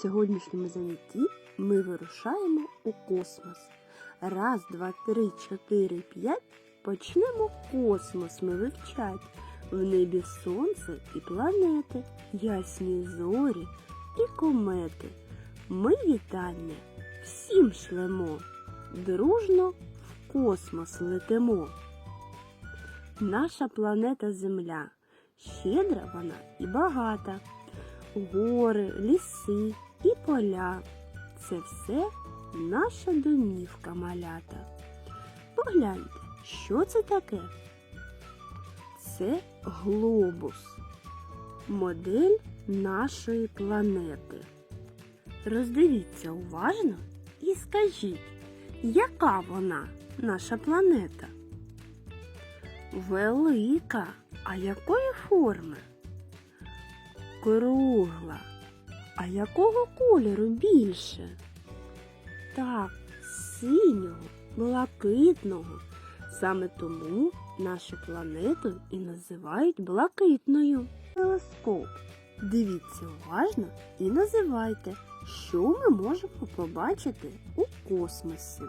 В сьогоднішньому занятті ми вирушаємо у космос. Раз, два, три, чотири, п'ять. Почнемо космос ми вивчать. В небі сонце і планети, ясні зорі і комети. Ми вітання всім шлемо, дружно в космос летимо. Наша планета Земля щедра вона і багата. Гори, ліси і поля. Це все наша домівка малята. Погляньте, що це таке? Це глобус, модель нашої планети. Роздивіться уважно і скажіть, яка вона, наша планета? Велика, а якої форми? Кругла. А якого кольору більше? Так, синього, блакитного. Саме тому нашу планету і називають блакитною. Телескоп. Дивіться уважно і називайте, що ми можемо побачити у космосі.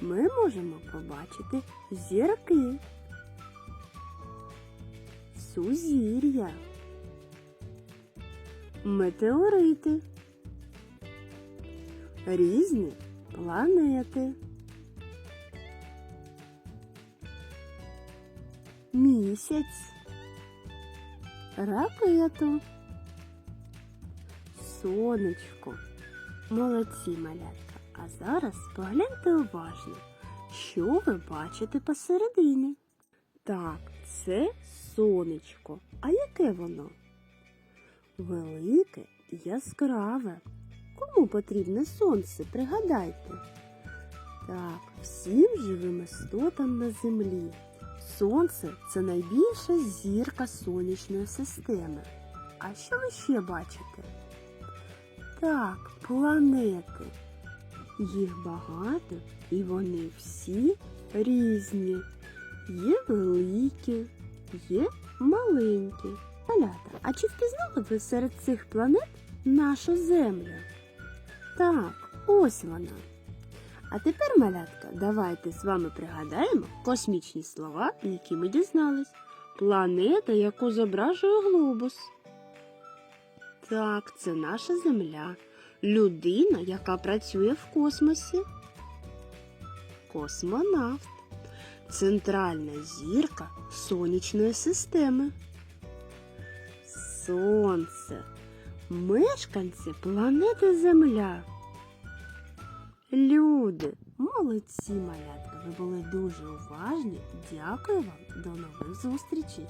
Ми можемо побачити зірки, сузір'я, метеорити, різні планети, місяць, ракету, сонечко. Молодці малятка. А зараз погляньте уважно, що ви бачите посередині. Так, це сонечко. А яке воно? Велике яскраве. Кому потрібне сонце, пригадайте. Так, всім живим істотам на землі. Сонце це найбільша зірка сонячної системи. А що ви ще бачите? Так, планети. Їх багато і вони всі різні. Є великі, є маленькі. Малята, а чи впізнали ви серед цих планет нашу Землю? Так, ось вона. А тепер, малятка, давайте з вами пригадаємо космічні слова, які ми дізнались. Планета, яку зображує глобус. Так, це наша Земля. Людина, яка працює в космосі. Космонавт. Центральна зірка сонячної системи. Сонце. Мешканці планети Земля. Люди, молодці малятка, ви були дуже уважні. Дякую вам. До нових зустрічей!